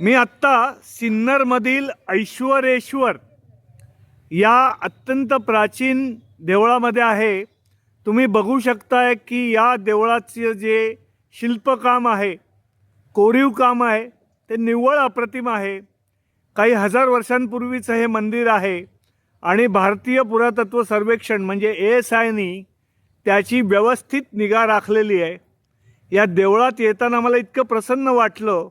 मी आत्ता सिन्नरमधील ऐश्वरेश्वर या अत्यंत प्राचीन देवळामध्ये आहे. तुम्ही बघू शकताय की या देवळाचं जे शिल्पकाम आहे कोरीव काम आहे ते निव्वळ अप्रतिम आहे. काही हजार वर्षांपूर्वीचं हे मंदिर आहे आणि भारतीय पुरातत्व सर्वेक्षण म्हणजे ए एस आयनी त्याची व्यवस्थित निगा राखलेली आहे. या देवळात येताना मला इतकं प्रसन्न वाटलं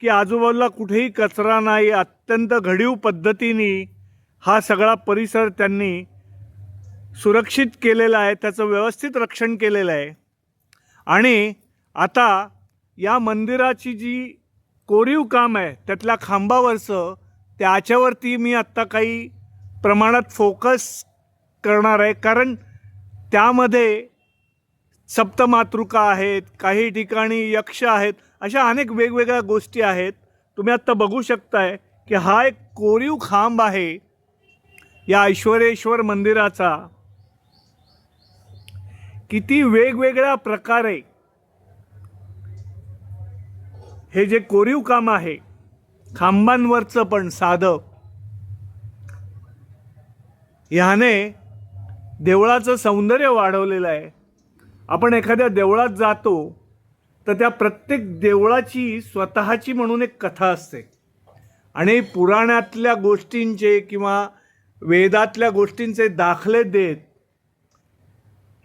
की आजूबाजूला कुठेही कचरा नाही अत्यंत घडीव पद्धतीने हा सगळा परिसर त्यांनी सुरक्षित केलेला आहे त्याचं व्यवस्थित रक्षण केलेलं आहे. आणि आता या मंदिराची जी कोरीव काम आहे त्यातल्या खांबावरचं त्याच्यावरती मी आत्ता काही प्रमाणात फोकस करणार आहे. कारण त्यामध्ये सप्तमातृका आहेत काही ठिकाणी यक्ष आहेत अशा अनेक वेगवेगळ्या गोष्टी आहेत. तुम्ही आत्ता बघू शकताय की हा एक कोरीव खांब आहे. या ऐश्वरेश्वर मंदिराचा. किती वेगवेगळ्या प्रकारे हे जे कोरीव काम आहे खांबांवरचं पण साधं. ह्याने देवळाचं सौंदर्य वाढवलेलं आहे. आपण एखाद्या देवळात जातो तर त्या प्रत्येक देवळाची स्वतःची म्हणून एक कथा असते. आणि पुराणातल्या गोष्टींचे किंवा वेदातल्या गोष्टींचे दाखले देत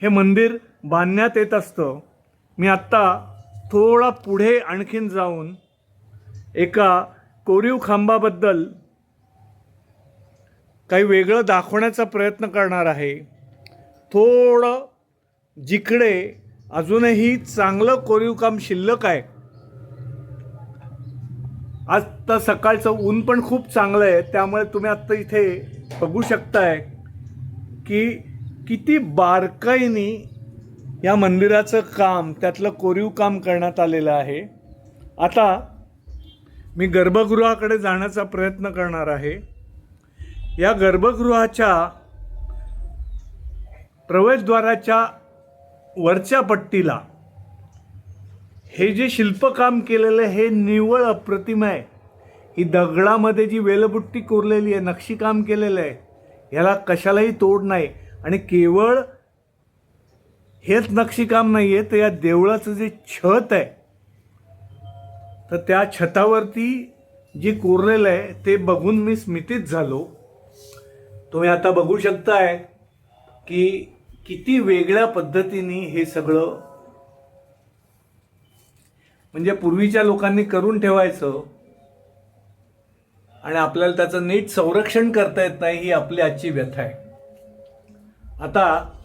हे मंदिर बांधण्यात येत असतं. मी आत्ता थोडा पुढे आणखीन जाऊन एका कोरीव खांबाबद्दल काही वेगळं दाखवण्याचा प्रयत्न करणार आहे. थोडं जिकडे अजूनही चांगलं कोरीव काम शिल्लक आहे. आज तर सकाळचं ऊन पण खूप चांगलं आहे. त्यामुळे तुम्ही आत्ता इथे बघू शकताय की किती बारकाईने या मंदिराचं काम त्यातलं कोरीव काम करण्यात आलेलं आहे. आता मी गर्भगृहाकडे जाण्याचा प्रयत्न करणार आहे. या गर्भगृहाच्या प्रवेशद्वाराच्या वरच्या पट्टीला. हे जे शिल्पकाम केलेलं आहे हे निव्वळ अप्रतिम आहे. ही दगडामध्ये जी वेलबुट्टी कोरलेली आहे नक्षीकाम केलेलं आहे याला कशालाही तोड नाही. आणि केवळ हेच नक्षीकाम नाही आहे तर या देवळाचं जे छत आहे तर त्या छतावरती जे कोरलेलं आहे ते बघून मी स्मितीत झालो. तुम्ही आता बघू शकताय की किती वेगळ्या पद्धतीने हे सगळं म्हणजे पूर्वीच्या लोकांनी करून ठेवायचं आणि आपल्याला त्याचं नीट संरक्षण करता येत नाही ही आपली आजची व्यथा आहे. आता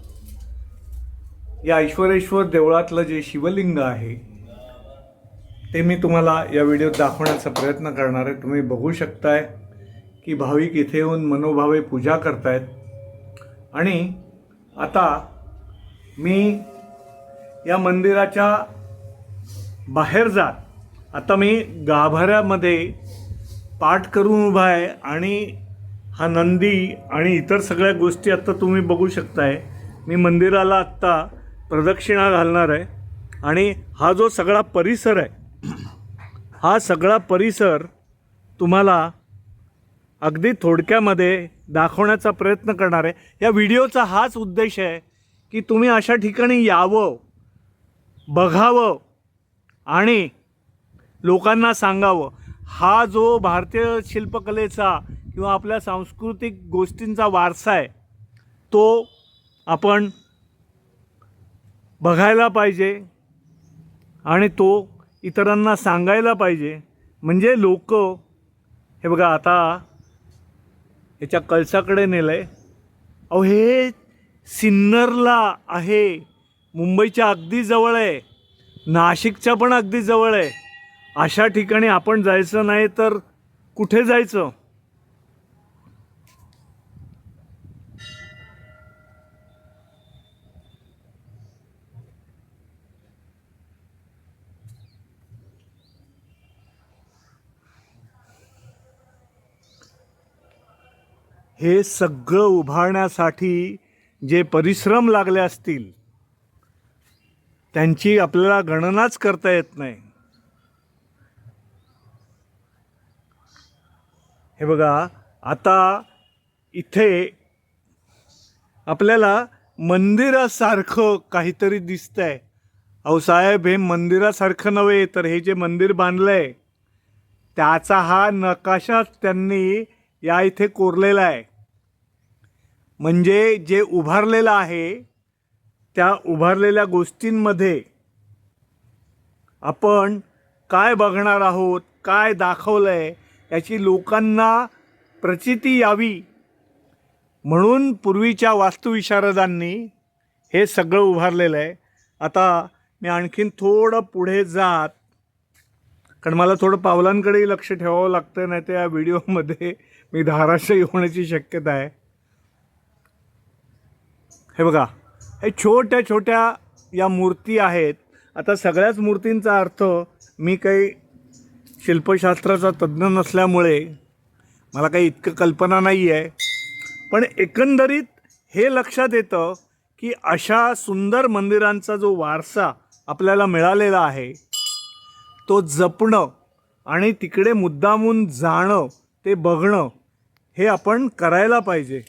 या ऐश्वरेश्वर देवळातलं जे शिवलिंग आहे ते मी तुम्हाला या व्हिडिओत दाखवण्याचा प्रयत्न करणार आहे. तुम्ही बघू शकताय की भाविक इथे येऊन मनोभावे पूजा करतायत. आणि आता मी या मंदिराच्या बाहेर जात आता मी गाभाऱ्यामध्ये पाठ करून उभा आहे आणि हा नंदी आणि इतर सगळ्या गोष्टी आत्ता तुम्ही बघू शकताय. मी मंदिराला आत्ता प्रदक्षिणा घालणार आहे आणि हा जो सगळा परिसर आहे हा सगळा परिसर तुम्हाला अगदी थोडक्यामध्ये दाखवण्याचा प्रयत्न करणार. आहे या व्हिडिओचा हाच उद्देश आहे की तुम्ही अशा ठिकाणी यावं बघावं आणि लोकांना सांगावं. हा जो भारतीय शिल्पकलेचा किंवा आपल्या सांस्कृतिक गोष्टींचा वारसा आहे तो आपण बघायला पाहिजे आणि तो इतरांना सांगायला पाहिजे. म्हणजे लोक हे बघा आता याच्या कळसाकडे नेलं आहे अहो हे सिन्नरला आहे. मुंबईच्या अगदी जवळ आहे नाशिकच्या पण अगदी जवळ आहे अशा ठिकाणी आपण जायचं नाही तर कुठे जायचं? हे सगळं उभारण्यासाठी जे परिश्रम लागले असतील त्यांची आपल्याला गणनाच करता येत नाही. हे बघा आता इथे आपल्याला मंदिरासारखं काहीतरी दिसतंय. अहो साहेब हे मंदिरासारखं नव्हे तर हे जे मंदिर बांधलंय त्याचा हा नकाशा त्यांनी या इथे कोरलेला आहे. म्हणजे जे उभारलेलं आहे त्या उभारलेल्या गोष्टींमध्ये आपण काय बघणार आहोत काय दाखवलं आहे याची लोकांना प्रचिती यावी. म्हणून पूर्वीच्या वास्तुविशारदांनी हे सगळं उभारलेलं आहे. आता मी आणखीन थोडं पुढे जात कारण मला थोडं पावलांकडेही लक्ष ठेवावं लागतं नाही तर या व्हिडिओमध्ये मी धाराशायी होण्याची शक्यता आहे. हे बघा हे छोट्या छोट्या या मूर्ती आहेत. आता सगळ्याच मूर्तींचा अर्थ मी काही शिल्पशास्त्राचा तज्ज्ञ नसल्यामुळे मला काही इतकं कल्पना नाही आहे पण एकंदरीत हे लक्षात येतं की अशा सुंदर मंदिरांचा जो वारसा आपल्याला मिळालेला आहे तो जपणं आणि तिकडे मुद्दामून जाणं ते बघणं हे आपण करायला पाहिजे.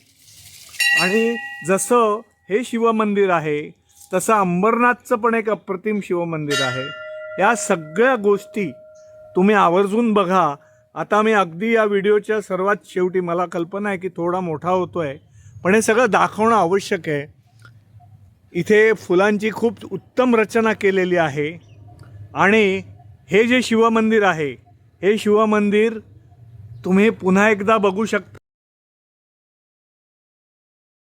आणि जसं हे शिवमंदिर आहे तसं अंबरनाथचं पण एक अप्रतिम शिवमंदिर आहे. या सगळ्या गोष्टी तुम्ही आवर्जून बघा. आता मी अगदी या व्हिडिओच्या सर्वात शेवटी मला कल्पना आहे की थोडा मोठा होतो आहे पण हे सगळं दाखवणं आवश्यक आहे. इथे फुलांची खूप उत्तम रचना केलेली आहे. आणि हे जे शिवमंदिर आहे हे शिवमंदिर तुम्ही पुन्हा एकदा बघू शकता.